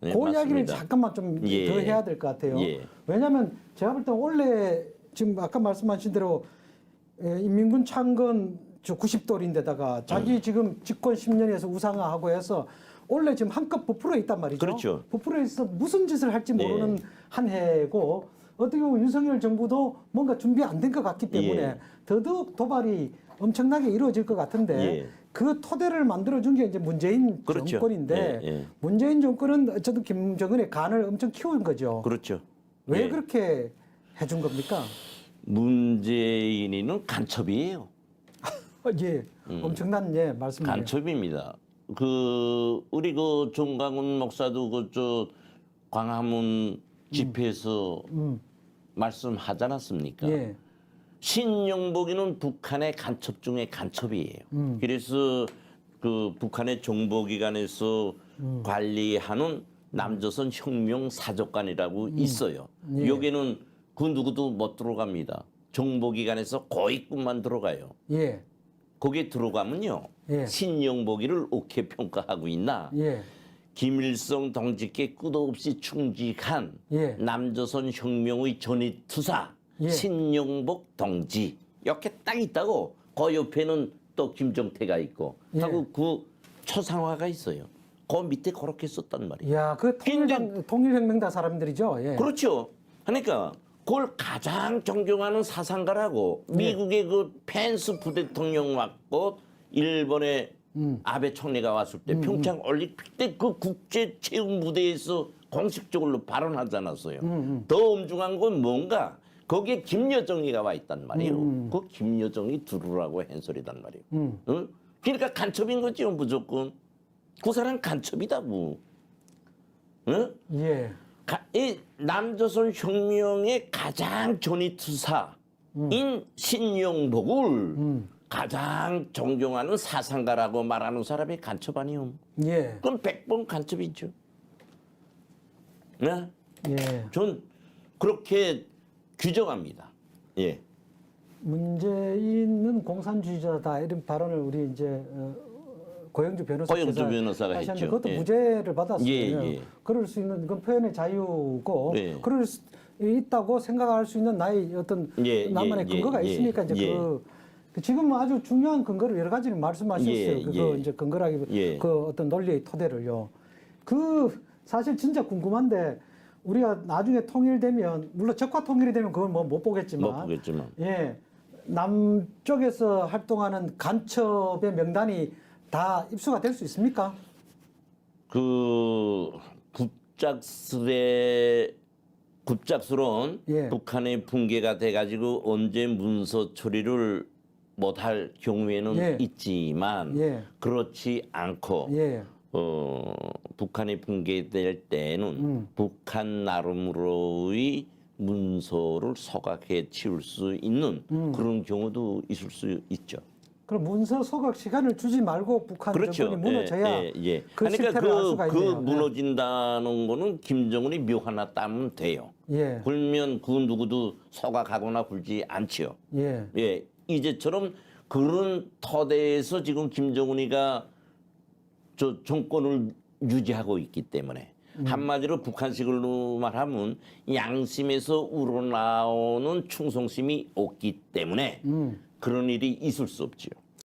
네, 그 이야기를 맞습니다. 잠깐만 좀 더 예. 해야 될 것 같아요. 예. 왜냐하면 제가 볼 때 원래 지금 아까 말씀하신 대로 에, 인민군 창건 저 90돌인데다가 음. 자기 지금 집권 10년에서 우상화하고 해서 원래 지금 한껏 부풀어 있단 말이죠. 그렇죠. 부풀어 있어 무슨 짓을 할지 네. 모르는 한 해고 어떻게 보면 윤석열 정부도 뭔가 준비 안 된 것 같기 때문에 예. 더더욱 도발이 엄청나게 이루어질 것 같은데 예. 그 토대를 만들어준 게 이제 문재인 그렇죠. 정권인데 예, 예. 문재인 정권은 어쨌든 김정은의 간을 엄청 키운 거죠. 그렇죠. 왜 예. 그렇게 해준 겁니까? 문재인이는 간첩이에요. 어, 예, 엄청난 예 말씀이에요. 음. 간첩입니다. 그 우리 그 종강훈 목사도 그저 광화문 집회에서 말씀하지 않았습니까? 예, 신영복이는 북한의 간첩 중에 간첩이에요. 그래서 그 북한의 정보기관에서 관리하는 남조선 혁명 사족관이라고 있어요. 예. 여기는 그 누구도 못 들어갑니다. 정보기관에서 고위급만 들어가요. 예, 거기에 들어가면요. 예. 신영복이를 어떻게 평가하고 있나? 예, 김일성 동지께 끝없이 충직한 예. 남조선 혁명의 전위 투사 예. 신영복 동지 이렇게 딱 있다고 그 옆에는 또 김정태가 있고 예. 하고 그 초상화가 있어요. 그 밑에 그렇게 썼단 말이에요. 야, 그 통일 통일혁명당 사람들이죠. 예, 그렇죠. 그러니까 그걸 가장 존경하는 사상가라고 예. 미국의 그 펜스 부대통령 왔고 일본의 음. 아베 총리가 왔을 때 평창 올림픽 때 그 국제 체육 무대에서 공식적으로 발언하지 않았어요. 음, 더 엄중한 건 뭔가 거기에 김여정이가 와 있단 말이에요. 음, 그 김여정이 들으라고 한 소리단 말이에요. 응? 그러니까 간첩인 거죠 무조건. 그 사람 간첩이다고. 응? 예, 가- 이 남조선 혁명의 가장 전위투사인 신용복을 가장 존경하는 사상가라고 말하는 사람이 간첩 아니요. 예, 그럼 백번 간첩이죠. 네? 예. 전 그렇게 규정합니다. 예. 문재인은 공산주의자다 이런 발언을 우리 이제 어, 고영주 변호사께서 고영주 변호사가 했죠. 그것도 예. 무죄를 받았어요. 예, 예. 그럴 수 있는 건 표현의 자유고 네. 그럴 수 있다고 생각할 수 있는 나의 어떤 예, 나만의 예, 근거가 예, 있으니까 이제 예. 그, 그 지금 아주 중요한 근거를 여러 가지를 말씀하셨어요. 예, 그거 예. 이제 근거라기 예. 그 어떤 논리의 토대를요. 그 사실 진짜 궁금한데 우리가 나중에 통일되면 물론 적화 통일이 되면 그건 뭐 못 보겠지만 못 보겠지만. 예. 남쪽에서 활동하는 간첩의 명단이 다 입수가 될 수 있습니까? 그 급작스레 급작스러운 예. 북한의 붕괴가 돼가지고 언제 문서 처리를 못할 경우에는 예. 있지만 예. 그렇지 않고 예. 어, 북한이 붕괴될 때는 음. 북한 나름으로의 문서를 소각해 치울 수 있는 음. 그런 경우도 있을 수 있죠. 그럼 문서 소각 시간을 주지 말고 북한 그렇죠. 정권이 무너져야 예, 예, 예. 그 그러니까 그, 수가 그 있네요. 무너진다는 거는 김정은이 묘 하나 따면 돼요. 예. 그러면 그 누구도 소각하거나 굴지 않지요. 예. 예, 이제처럼 그런 터대에서 지금 김정은이가 저 정권을 유지하고 있기 때문에 한마디로 북한식으로 말하면 양심에서 우러나오는 충성심이 없기 때문에 그런 일이 있을 수 없지요.